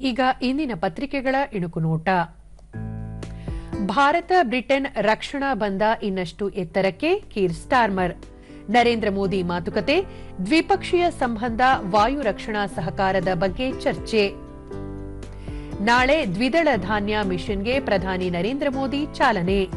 ಈಗ ಇಂದಿನ ಪತ್ರಿಕೆಗಳ ಇಣುಕು ನೋಟ. ಭಾರತ ಬ್ರಿಟನ್ ರಕ್ಷಣಾ ಬಂಧ ಇನ್ನಷ್ಟು ಎತ್ತರಕ್ಕೆ ಕೀರ್ ಸ್ಟಾರ್ಮರ್. ನರೇಂದ್ರ ಮೋದಿ ಮಾತುಕತೆ, ದ್ವಿಪಕ್ಷೀಯ ಸಂಬಂಧ, ವಾಯು ರಕ್ಷಣಾ ಸಹಕಾರದ ಬಗ್ಗೆ ಚರ್ಚೆ. ನಾಳೆ ದ್ವಿದಳ ಧಾನ್ಯ ಮಿಷನ್ಗೆ ಪ್ರಧಾನಿ ನರೇಂದ್ರ ಮೋದಿ ಚಾಲನೆ.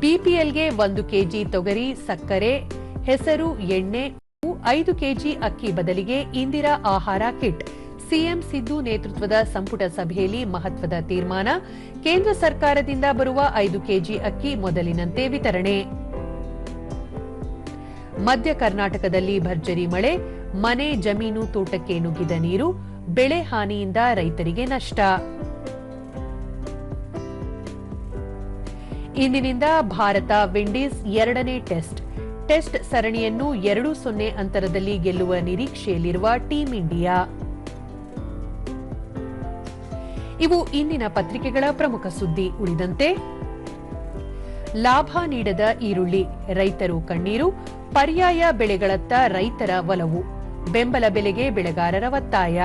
ಬಿಪಿಎಲ್ಗೆ ಒಂದು ಕೆಜಿ ತೊಗರಿ ಸಕ್ಕರೆ, ಹೆಸರು, ಎಣ್ಣೆ ಐದು ಕೆಜಿ ಅಕ್ಕಿ ಬದಲಿಗೆ ಇಂದಿರಾ ಆಹಾರ ಕಿಟ್. ಸಿಎಂ ಸಿದ್ದು ನೇತೃತ್ವದ ಸಂಪುಟ ಸಭೆಯಲ್ಲಿ ಮಹತ್ವದ ತೀರ್ಮಾನ, ಕೇಂದ್ರ ಸರ್ಕಾರದಿಂದ ಬರುವ ಐದು ಕೆಜಿ ಅಕ್ಕಿ ಮೊದಲಿನಂತೆ ವಿತರಣೆ. ಮಧ್ಯ ಕರ್ನಾಟಕದಲ್ಲಿ ಭರ್ಜರಿ ಮಳೆ, ಮನೆ ಜಮೀನು ತೋಟಕ್ಕೆ ನುಗ್ಗಿದ ನೀರು, ಬೆಳೆ ಹಾನಿಯಿಂದ ರೈತರಿಗೆ ನಷ್ಟ. ಇಂದಿನಿಂದ ಭಾರತ ವಿಂಡೀಸ್ ಎರಡನೇ ಟೆಸ್ಟ್. ಟೆಸ್ಟ್ ಸರಣಿಯನ್ನು ಎರಡು ಸೊನ್ನೆ ಅಂತರದಲ್ಲಿ ಗೆಲ್ಲುವ ನಿರೀಕ್ಷೆಯಲ್ಲಿರುವ ಟೀಂ ಇಂಡಿಯಾ. ಇವು ಇಂದಿನ ಪತ್ರಿಕೆಗಳ ಪ್ರಮುಖ ಸುದ್ದಿ. ಉಳಿದಂತೆ, ಲಾಭ ನೀಡದ ಈರುಳ್ಳಿ, ರೈತರು ಕಣ್ಣೀರು, ಪರ್ಯಾಯ ಬೆಳೆಗಳತ್ತ ರೈತರ ಒಲವು, ಬೆಂಬಲ ಬೆಲೆಗೆ ಬೆಳೆಗಾರರ ಒತ್ತಾಯ.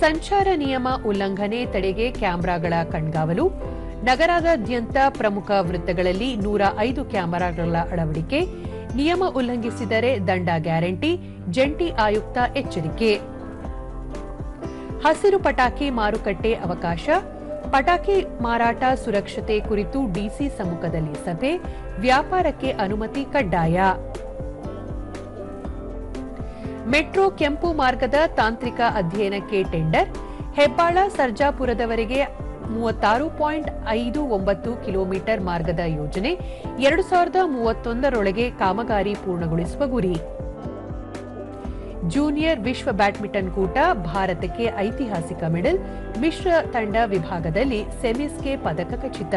ಸಂಚಾರ ನಿಯಮ ಉಲ್ಲಂಘನೆ ತಡೆಗೆ ಕ್ಯಾಮೆರಾಗಳ ಕಣ್ಗಾವಲು ನಗರಾದಾದ್ಯಂತ ಪ್ರಮುಖ ವೃತ್ತಗಳಲ್ಲಿ ನೂರ ಐದು ಕ್ಯಾಮೆರಾಗಳ ಅಳವಡಿಕೆ, ನಿಯಮ ಉಲ್ಲಂಘಿಸಿದರೆ ದಂಡ ಗ್ಯಾರಂಟಿ, ಜಂಟಿ ಆಯುಕ್ತ ಎಚ್ಚರಿಕೆ. ಹಸಿರು ಪಟಾಕಿ ಮಾರುಕಟ್ಟೆ ಅವಕಾಶ, ಪಟಾಕಿ ಮಾರಾಟ ಸುರಕ್ಷತೆ ಕುರಿತು ಡಿಸಿ ಸಮ್ಮುಖದಲ್ಲಿ ಸಭೆ, ವ್ಯಾಪಾರಕ್ಕೆ ಅನುಮತಿ ಕಡ್ಡಾಯ. ಮೆಟ್ರೋ ಕೆಂಪು ಮಾರ್ಗದ ತಾಂತ್ರಿಕ ಅಧ್ಯಯನಕ್ಕೆ ಟೆಂಡರ್, ಹೆಬ್ಬಾಳ ಸರ್ಜಾಪುರದವರೆಗೆ ಮೂವತ್ತಾರು ಪಾಯಿಂಟ್ ಐದು ಒಂಬತ್ತು ಕಿಲೋಮೀಟರ್ ಮಾರ್ಗದ ಯೋಜನೆ ಎರಡು ಸಾವಿರದ ಮೂವತ್ತೊಂದರೊಳಗೆ ಕಾಮಗಾರಿ ಪೂರ್ಣಗೊಳಿಸುವ ಗುರಿ. ಜೂನಿಯರ್ ವಿಶ್ವ ಬ್ಯಾಡ್ಮಿಂಟನ್ ಕೂಟ ಭಾರತಕ್ಕೆ ಐತಿಹಾಸಿಕ ಮೆಡಲ್ ಮಿಶ್ರ ತಂಡ ವಿಭಾಗದಲ್ಲಿ ಸೆಮೀಸ್ಗೆ ಪದಕ ಖಚಿತ